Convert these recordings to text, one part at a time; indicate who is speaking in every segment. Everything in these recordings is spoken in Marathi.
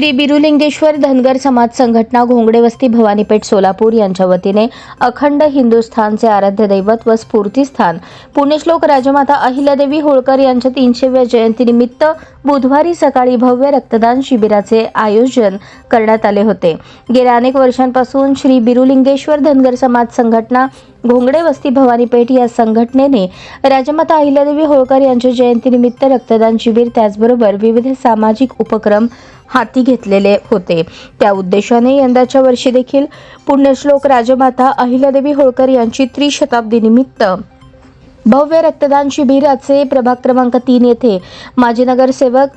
Speaker 1: श्री बिरुलिंगेश्वर धनगर समाज संघटना घोंगडे वस्ती भवानीपेठ सोलापूर यांच्या वतीने अखंड हिंदुस्थानचे आराध्य दैवत व स्फूर्तीस्थान पुण्यश्लोक राजमाता अहिल्यादेवी होळकर यांच्या तीनशेव्या जयंतीनिमित्त बुधवारी सकाळी भव्य रक्तदान शिबिराचे आयोजन करण्यात आले होते. गेल्या अनेक वर्षांपासून श्री बिरुलिंगेश्वर धनगर समाज संघटना घोंगडे वस्ती भवानी पेठ या संघटनेने राजमाता अहिल्यादेवी होळकर यांच्या जयंतीनिमित्त रक्तदान शिबिर त्याचबरोबर विविध सामाजिक उपक्रम हाती घेतलेले होते. त्या उद्देशाने यंदाच्या वर्षी देखील पुण्यश्लोक राजमाता अहिल्यादेवी होळकर यांची त्रिशताब्दीनिमित्त भव्य रक्तदान शिबिराचे प्रभाग क्रमांक तीन येथे माजी नगरसेवक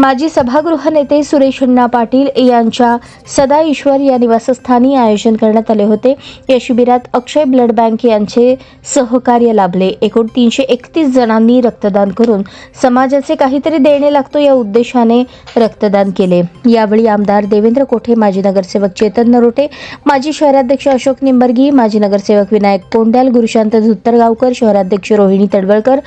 Speaker 1: माजी सभागृह नेते सुरेश अण्णा पाटील यांच्या सदा ईश्वर या निवासस्थानी आयोजन करण्यात आले होते. या शिबिरात अक्षय ब्लड बँक यांचे सहकार्य लाभले. एकूण तीनशे एकतीस जणांनी रक्तदान करून समाजाचे काहीतरी देणे लागतो या उद्देशाने रक्तदान केले. यावेळी आमदार देवेंद्र कोठे माजी नगरसेवक चेतन नरोटे माजी शहराध्यक्ष अशोक निंबर्गी माजी नगरसेवक विनायक कोंड्याल गुरुशांत धुत्तरगावकर शहराध्यक्ष रोहिणी तडवळकर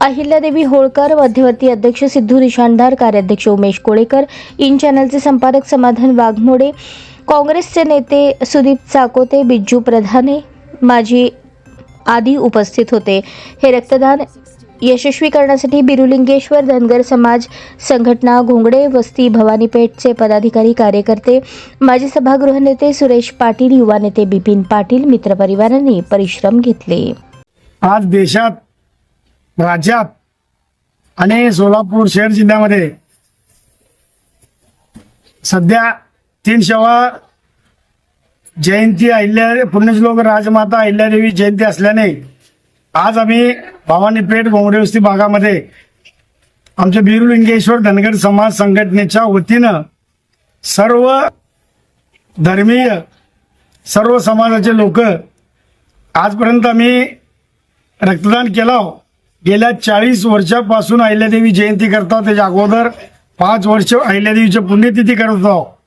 Speaker 1: अहिल्यादेवी होळकर मध्यवर्ती अध्यक्ष सिद्धू निशाणदार कार्याध्यक्ष उमेश कोळेकर इन चॅनलचे संपादक समाधान वाघमोडे काँग्रेसचे नेते सुदीप चाकोते बिज्जू प्रधाने माजी आदी उपस्थित होते. हे रक्तदान यशस्वी करण्यासाठी बिरुलिंगेश्वर धनगर समाज संघटना घोंगडे वस्ती भवानीपेठचे पदाधिकारी कार्यकर्ते माजी सभागृह नेते सुरेश पाटील युवा नेते बिपिन पाटील मित्रपरिवारांनी परिश्रम घेतले.
Speaker 2: आज देशात राज्यात आणि सोलापूर शहर जिल्ह्यामध्ये सध्या तीन शेवा जयंती अहिल्या पुण्यश्लोक राजमाता अहिल्यादेवी जयंती असल्याने आज आम्ही भवानीपेठ गोंगडेवस्ती भागामध्ये आमच्या बिरुलिंगेश्वर धनगर समाज संघटनेच्या वतीनं सर्व धर्मीय सर्व समाजाचे लोक आजपर्यंत आम्ही रक्तदान केलं गेल्या चाळीस वर्षापासून अहिल्यादेवी जयंती करतो त्याच्या अगोदर पाच वर्ष अहिल्यादेवीची पुण्यतिथी करत होतो.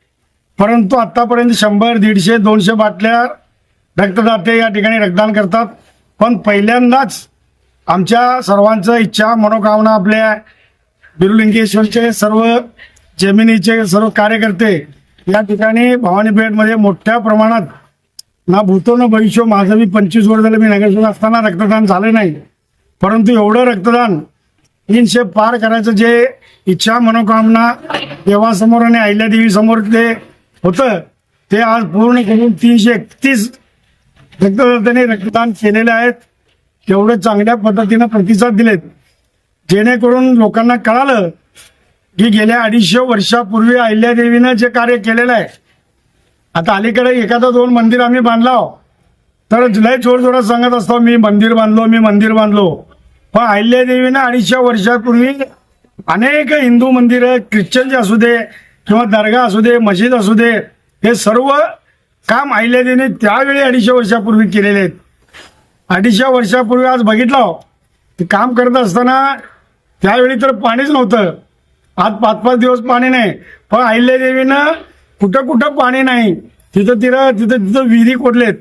Speaker 2: परंतु आतापर्यंत शंभर दीडशे दोनशे बाटल्या रक्तदाते या ठिकाणी रक्तदान करतात. पण पहिल्यांदाच आमच्या सर्वांचं इच्छा मनोकामना आपल्या बिरुलिंगेश्वरचे सर्व जमिनीचे सर्व कार्यकर्ते या ठिकाणी भवानीपेठमध्ये मोठ्या प्रमाणात ना भूतो ना भविष्य माझं मी पंचवीस वर्ष झालं मी नगरसेवक असताना रक्तदान झालं नाही. परंतु एवढं रक्तदान तीनशे पार करायचं जे इच्छा मनोकामना देवासमोर आणि अहिल्या देवीसमोर ते होतं ते आज पूर्ण करून तीनशे एकतीस रक्तदात्याने रक्तदान केलेले आहेत. तेवढे चांगल्या पद्धतीनं प्रतिसाद दिलेत. जेणेकरून लोकांना कळालं की गेल्या अडीचशे वर्षापूर्वी अहिल्यादेवीनं जे कार्य केलेलं आहे आता अलीकडे एखादं दोन मंदिर आम्ही बांधलो तर लय जोर जोरात सांगत असतो मी मंदिर बांधलो मी मंदिर बांधलो. पण अहिल्यादेवीनं अडीचशे वर्षापूर्वी अनेक हिंदू मंदिरं ख्रिश्चनचे असू दे किंवा दर्गा असू दे मशीद असू दे हे सर्व काम अहिल्यादेवीने त्यावेळी अडीचशे वर्षापूर्वी केलेले आहेत. अडीचशे वर्षापूर्वी आज बघितलं हो. ते काम करत असताना त्यावेळी तर पाणीच नव्हतं. आज पाच पाच दिवस पाणी नाही. पण अहिल्यादेवीनं कुठं कुठं पाणी नाही. तिथं तिथं तिथं तिथं विहिरी कोरलेत.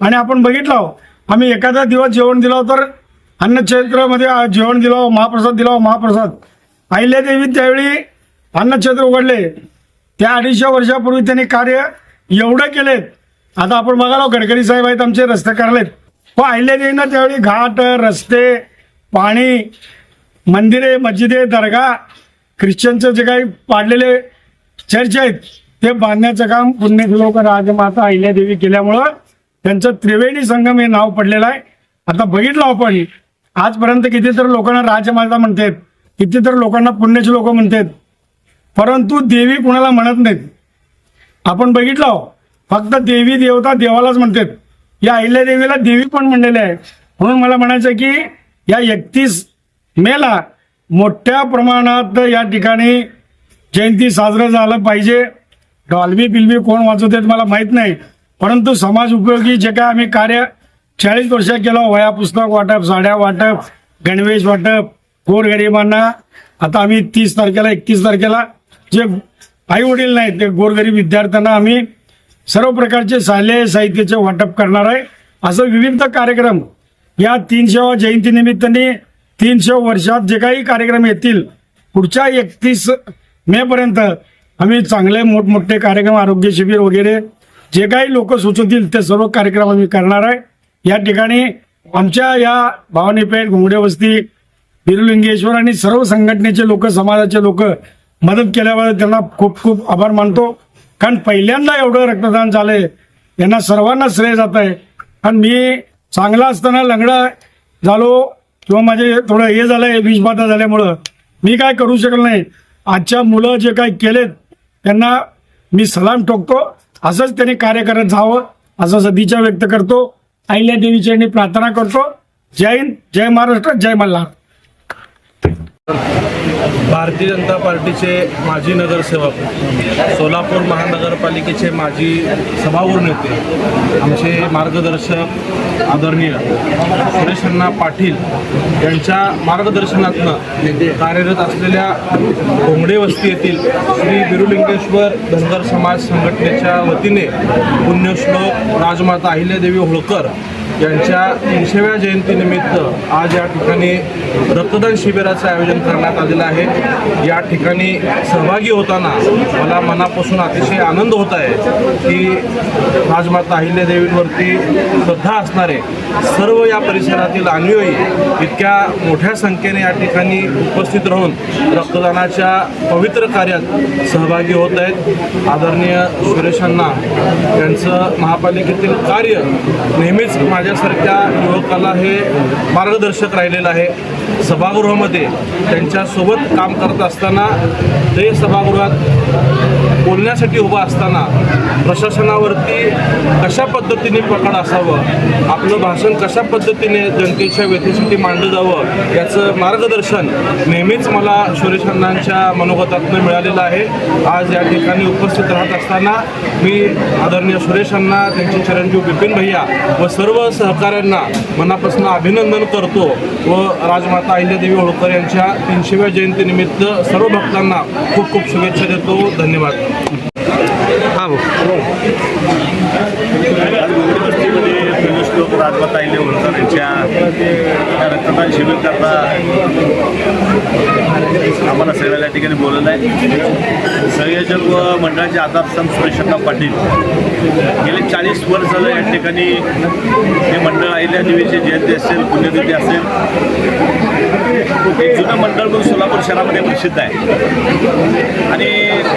Speaker 2: आणि आपण बघितलं हो, आम्ही एखादा दिवस जेवण दिलं तर अन्नक्षेत्रामध्ये जेवण दिलं हो, महाप्रसाद दिला हो, महाप्रसाद. अहिल्यादेवी त्यावेळी अन्नक्षेत्र उघडले. त्या अडीचशे वर्षापूर्वी त्यांनी कार्य एवढं केलेत. आता आपण बघालो गडकरी साहेब आहेत आमचे रस्ते करलेत. व अहिल्यादेवीनं त्यावेळी घाट रस्ते पाणी मंदिरे मस्जिदे दर्गा ख्रिश्चनचं जे काही पाडलेले चर्च आहेत ते बांधण्याचं काम पुण्यश्लोक राजमाता अहिल्यादेवी केल्यामुळं त्यांचं त्रिवेणी संगम हे नाव पडलेलं आहे. आता बघितलं आपण आजपर्यंत कितीतर लोकांना राजमाता म्हणतात कितीतर लोकांना पुण्यश्लोक म्हणतात परंतु देवी कुणाला म्हणत नाहीत. आपण बघितलं हो, फक्त देवी देवता देवालाच म्हणतात. या अहिल्यादेवीला देवी पण म्हणलेले आहे. म्हणून मला म्हणायचं की या एकतीस मेला मोठ्या प्रमाणात या ठिकाणी जयंती साजरं झालं पाहिजे. डॉल्बी बिल्बी कोण वाचवतात मला माहीत नाही. परंतु समाज उपयोगी जे काय आम्ही कार्य चाळीस वर्ष केलं वया पुस्तक वाटप साड्या वाटप गणवेश वाटप गोरगरिबांना आता आम्ही तीस तारखेला एकतीस तारखेला जे आई वडील नाहीत ते गोरगरीब विद्यार्थ्यांना आम्ही सर्व प्रकारचे शालेय साहित्याचे वाटप करणार आहे. असं विविध कार्यक्रम या तीनशे जयंतीनिमित्ताने तीनशे वर्षात जे काही कार्यक्रम येतील पुढच्या एकतीस मे पर्यंत आम्ही चांगले मोठमोठे कार्यक्रम आरोग्य शिबिर वगैरे जे काही लोक सुचवतील ते सर्व कार्यक्रम आम्ही करणार आहे. या ठिकाणी आमच्या या भावानीपेठ घोंगडे वस्ती बिरुलिंगेश्वर आणि सर्व संघटनेचे लोक समाजाचे लोक मदत केल्याबद्दल त्यांना खूप खूप आभार मानतो. कारण पहिल्यांदा एवढं रक्तदान झालंय यांना सर्वांना श्रेय जात आहे. कारण मी चांगला असताना लंगडा झालो किंवा माझे थोडं हे झालंय विषबाधा झाल्यामुळं. मी काय करू शकलो नाही. आजच्या मुलं जे काही केलेत त्यांना मी सलाम ठोकतो. असंच त्याने कार्य करत जावं असं सदिच्छा व्यक्त करतो. अहिल्या देवीच्या प्रार्थना करतो. जय हिंद जय महाराष्ट्र जय मल्हार.
Speaker 3: भारतीय जनता पार्टीचे माजी नगरसेवक सोलापूर महानगरपालिकेचे माजी सभागृह नेते आमचे मार्गदर्शक आदरणीय सुरेश पाटील यांच्या मार्गदर्शनातनं कार्यरत असलेल्या घोंगडे वस्ती येथील श्री बिरुलिंगेश्वर धनगर समाज संघटनेच्या वतीने पुण्यश्लोक राजमाता अहिल्यादेवी होळकर यांच्या तीनशेव्या जयंतीनिमित्त आज या ठिकाणी रक्तदान शिबिराचं आयोजन करण्यात आलेलं आहे. या ठिकाणी सहभागी होताना मला मनापासून अतिशय आनंद होत आहे की राजमाता अहिल्यादेवींवरती श्रद्धा असणारे सर्व या परिसरातील अनुयायी इतक्या मोठ्या संख्येने या ठिकाणी उपस्थित राहून रक्तदानाच्या पवित्र कार्यात सहभागी होत आहेत. आदरणीय सुरेशांना यांचं महापालिकेतील कार्य नेहमीच माझ्यासारख्या युवकाला हे मार्गदर्शक राहिलेलं आहे. सभागृहामध्ये त्यांच्यासोबत काम करत असताना ते सभागृहात बोलण्यासाठी उभा असताना प्रशासनावरती कशा पद्धतीने पकड असावं आपलं भाषण कशा पद्धतीने जनतेच्या व्यथेसाठी मांडलं जावं याचं मार्गदर्शन नेहमीच मला सुरेश अण्णांच्या मनोगतातनं मिळालेलं आहे. आज या ठिकाणी उपस्थित राहत असताना मी आदरणीय सुरेश अण्णा त्यांचे चिरंजीव बिपिन भैया व सर्व सहकाऱ्यांना मनापासून अभिनंदन करतो व माता अहिल्यादेवी होळकर यांच्या तीनशेव्या जयंतीनिमित्त सर्व भक्तांना खूप खूप शुभेच्छा देतो. धन्यवाद.
Speaker 4: हा प्रवेश लोक राजमाता आहिले होळकर यांच्या रक्तदान शिबिर करता आम्हाला सगळ्या या ठिकाणी बोलवलं आहे. संयोजक व मंडळाचे आधारस्तंभ सुरेशक्का पाटील. गेले चाळीस वर्ष झालं या ठिकाणी हे मंडळ अहिल्या देवीची जयंती असेल पुण्यतिथी असेल. हे जुनं मंडळ म्हणून सोलापूर शहरामध्ये प्रसिद्ध आहे. आणि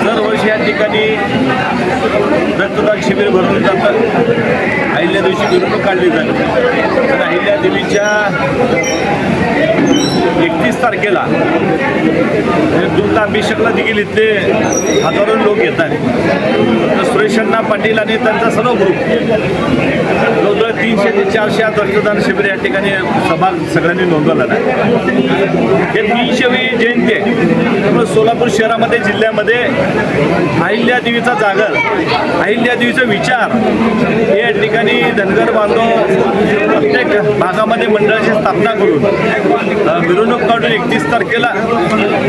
Speaker 4: दरवर्षी या ठिकाणी रक्तदान शिबिर भरवले जातात. अहिल्या दिवशी मिरवणूक काढली जाते. तर अहिल्या देवीच्या एकतीस तारखेला म्हणजे दूध अभिषेकला देखील इथले हजारो लोक येतात. तर सुरेशांना पाटील आणि त्यांचा सर्व ग्रुप दोन चारशे आज रक्तदान शिबिर या ठिकाणी सभा सगळ्यांनी नोंदवला ना हे तीनशेवी जयंती आहे. त्यामुळे सोलापूर शहरामध्ये जिल्ह्यामध्ये अहिल्या देवीचा जागर अहिल्या देवीचा विचार हे या ठिकाणी धनगर बांधव प्रत्येक भागामध्ये मंडळाची स्थापना करून मिरवणूक काढून एकतीस तारखेला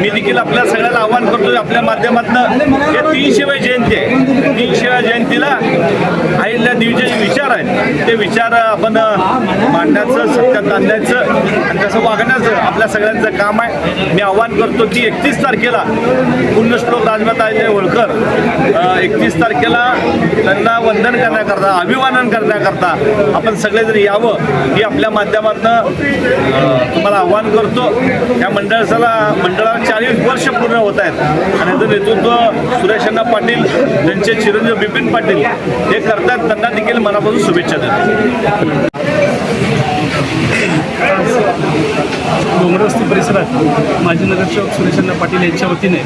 Speaker 4: मी देखील आपल्या सगळ्याला आव्हान करतो आपल्या माध्यमातून हे तीनशेव्या जयंती आहे. तीनशेव्या जयंतीला अहिल्या देवीचे जे विचार आहेत ते विचार आपण मांडण्याचं सत्यात आणण्याचं आणि तसं वागण्याचं आपल्या सगळ्यांचं काम आहे. मी आवाहन करतो की एकतीस तारखेला पुण्यश्लोक राजमाता अहिल्या होळकर एकतीस तारखेला त्यांना वंदन करण्याकरता अभिवादन करण्याकरता आपण सगळे जर यावं ही आपल्या माध्यमातून तुम्हाला आव्हान करतो या मंडळाला मंडळाला चाळीस वर्ष पूर्ण होत आहेत. आणि याचं नेतृत्व सुरेशांना पाटील त्यांचे चिरंजीव बिपिन पाटील हे करतात. त्यांना देखील मनापासून शुभेच्छा देतो. Thank you.
Speaker 5: डोंगरवस्ती परिसरात माजी नगरसेवक सुरेशअण्णा पाटील यांच्या वतीने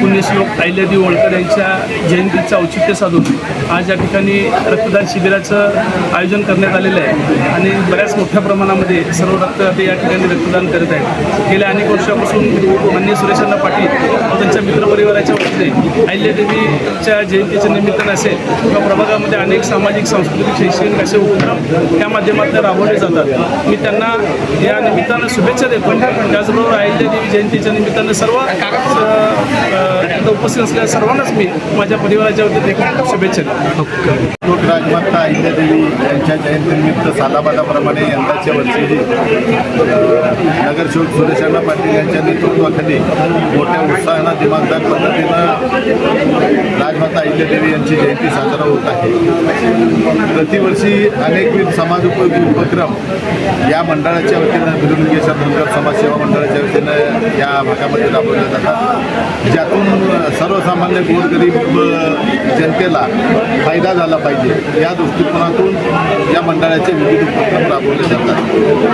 Speaker 5: पुण्यश्लोक अहिल्यादेवी होळकर यांच्या जयंतीचं औचित्य साधून आज या ठिकाणी रक्तदान शिबिराचं आयोजन करण्यात आलेलं आहे. आणि बऱ्याच मोठ्या प्रमाणामध्ये सर्व रक्तदाते या ठिकाणी रक्तदान करत आहेत. गेल्या अनेक वर्षापासून मान्य सुरेशअण्णा पाटील व त्यांच्या मित्रपरिवाराच्या वतीने अहिल्यादेवीच्या जयंतीच्या निमित्तानं असेल किंवा प्रभागामध्ये अनेक सामाजिक सांस्कृतिक शैक्षणिक असे उपक्रम त्या माध्यमातून राबवले जातात. मी त्यांना या निमित्तानं शुभेच्छा देतो. त्याचबरोबर अहिल्यादेवी जयंतीच्या निमित्तानं सर्व उपस्थित असलेल्या सर्वांनाच मी माझ्या परिवाराच्या वतीने शुभेच्छा देतो.
Speaker 6: राजमाता अहिल्यादेवी यांच्या जयंतीनिमित्त सालाबादाप्रमाणे यंदाच्या वर्षीही अ, नगरसेवक सुरेशांना पाटील यांच्या नेतृत्वाखाली मोठ्या उत्साहानं दिमागदार पद्धतीनं राजमाता अहिल्यादेवी यांची जयंती साजरा होत आहे. प्रतिवर्षी अनेकविध समाजोपयोगी उपक्रम या मंडळाच्या वतीनं बिरुलिंगेश्वर धनगर समाजसेवा मंडळाच्या वतीनं या भागामध्ये राबवले जातात ज्यातून सर्वसामान्य गोरगरीब अ, जनतेला फायदा झाला पाहिजे या दृष्टिकोनातून या मंडळाचे विविध उपक्रम राबवले जातात.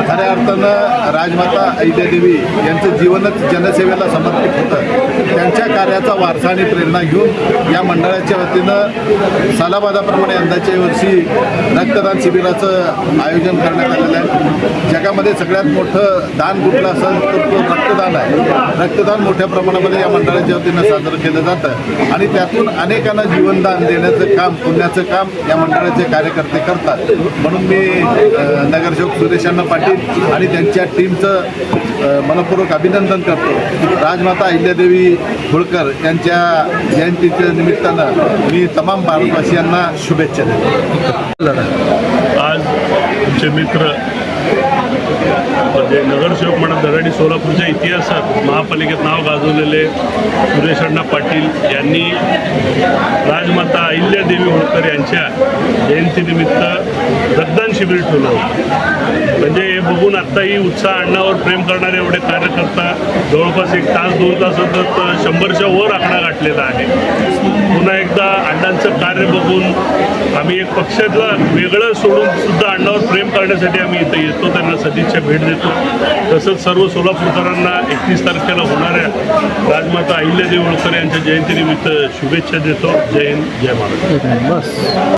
Speaker 6: खऱ्या अर्थानं राजमाता अहिल्यादेवी यांचं जीवनच जनसेवेला समर्पित होतं. त्यांच्या कार्याचा वारसा आणि प्रेरणा घेऊन या मंडळाच्या वतीनं सालाबादाप्रमाणे यंदाच्या वर्षी रक्तदान शिबिराचं आयोजन करण्यात आलेलं आहे. जगामध्ये सगळ्यात मोठं दान कुठलं असेल तर तो रक्तदान आहे. रक्तदान मोठ्या प्रमाणामध्ये या मंडळाच्या वतीनं साजरं केलं जातं. आणि त्यातून अनेकांना जीवनदान देण्याचं काम पुण्याचं काम या मंडळाचे कार्यकर्ते करतात. म्हणून मी नगरसेवक सुरेशांना पाटील आणि त्यांच्या टीमचं मनपूर्वक अभिनंदन करतो. राजमाता अहिल्यादेवी होळकर यांच्या जयंतीच्या निमित्तानं मी तमाम भारतवासियांना शुभेच्छा देतो.
Speaker 7: आज आमचे मित्र नगरसेवक म्हणत दराडी सोलापूरच्या इतिहासात महापालिकेत नाव गाजवलेले सुरेश अण्णा पाटील यांनी राजमाता अहिल्यादेवी होळकर यांच्या जयंतीनिमित्त रक्तदान शिबिर ठेवलं होतं. म्हणजे हे बघून आत्ताही उत्साह अण्णावर प्रेम करणारे एवढे कार्यकर्ता जवळपास एक तास दोन तासात शंभरच्या वर आकडा गाठलेला आहे. पुन्हा एकदा अण्णांचं कार्य बघून आम्ही एक पक्षातला वेगळं सोडून सुद्धा अण्णावर प्रेम करण्यासाठी आम्ही इथं येतो त्यांना सदिच्छा भेट देतो. तसंच सर्व सोलापूरकरांना एकतीस तारखेला होणाऱ्या राजमाता अहिल्यादेवी होळकर यांच्या जयंतीनिमित्त शुभेच्छा देतो. जय हिंद जय बस.